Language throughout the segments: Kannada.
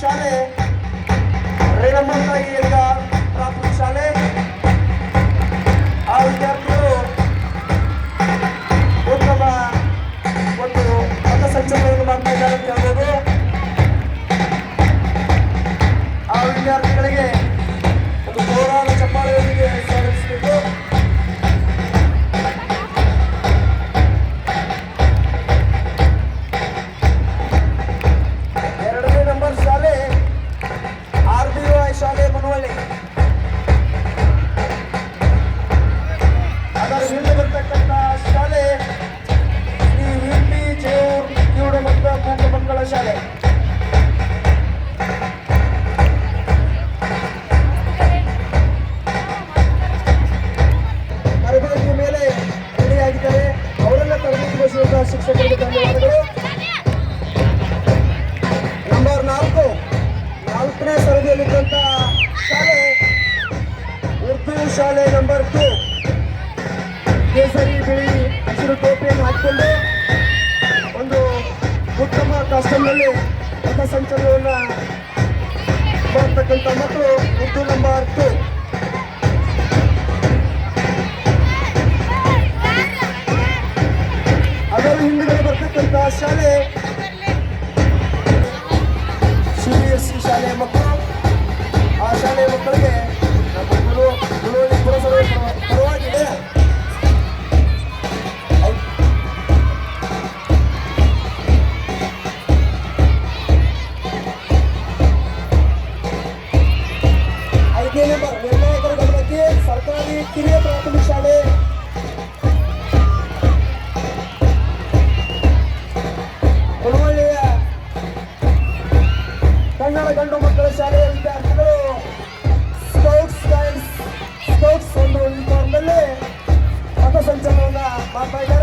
ಶಾಲೆ. ರೇಣಮ್ಮ ತಾಯಿ ಎಂದ ಪ್ರಾಥಮಿಕ ಶಾಲೆ. ಆ ವಿದ್ಯಾರ್ಥಿಗಳು ಉತ್ತಮ ಒಂದು ಪಥಸಂಚಲನವನ್ನು ಮಾಡ್ತಾ ಇದ್ದಾರೆ ಅಂತ ಹೇಳ್ಬೋದು. ಆ ವಿದ್ಯಾರ್ಥಿಗಳಿಗೆ ನಾಲ್ಕನೇ ಸರದಿಯಲ್ಲಿದ್ದಂಥ ಶಾಲೆ, ಉರ್ದು ಶಾಲೆ ನಂಬರ್ ಟು ಕೇಸರಿ ಬಿಳಿ ಹಸಿರು ಟೋಪಿಯನ್ನು ಹಾಕಿಕೊಂಡು ಒಂದು ಉತ್ತಮ ಕಾಸ್ಟಮ್ನಲ್ಲಿ ಪಥಸಂಚಲನವನ್ನು ಮಾಡ್ತಕ್ಕಂಥ ಮಕ್ಕಳು ಉರ್ದು ನಂಬರ್ ಟು ಶಾಲೆಯ ಮಕ್ಕಳು, ಆ ಶಾಲೆಯ ಮಕ್ಕಳಿಗೆ ನಮ್ಮ ಗುರು ಪರವಾಗಿ ನಂಬರ್, ನಿರ್ಣಾಯಕರ ಗಮನಕ್ಕೆ ಸರ್ಕಾರಿ ಕಿರಿಯ ಪ್ರಾಥಮಿಕ ಶಾಲೆ ಪಥಸಂಚಲನವನ್ನ ಮಾಡ್ತಾ ಇದ್ದಾರೆ ಆ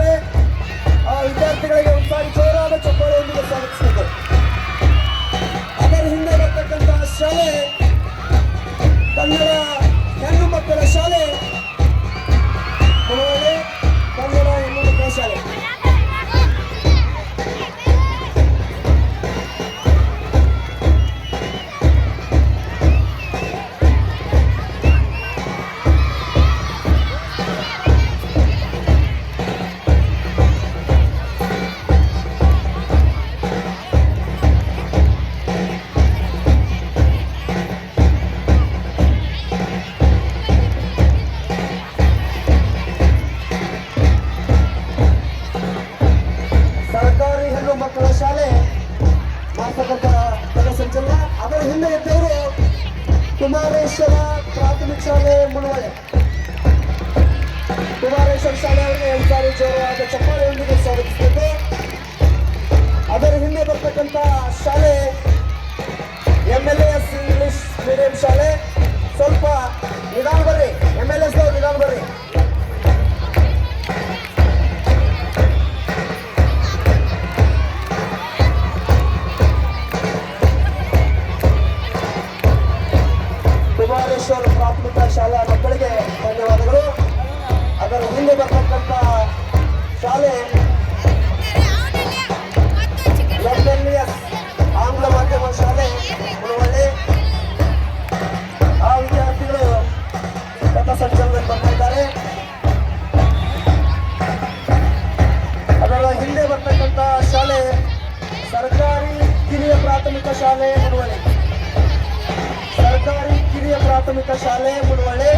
ಕುಮಾರೇಶ್ವರ ಪ್ರಾಥಮಿಕ ಶಾಲೆ ಮುಳುವಳೆ ಕುಮಾರೇಶ್ವರ ಶಾಲೆ ಅವರಿಗೆ ಎರಡು ಸಾರಿ ಜೋರಾದ ಚಪ್ಪಾಳೆಯೊಂದಿಗೆ ಸ್ವಾಗತಿಸಬೇಕು ಸರ್ಕಾರಿ ಪ್ರಾಥಮಿಕ ಶಾಲೆ ಮುಳುವಳ್ಳಿ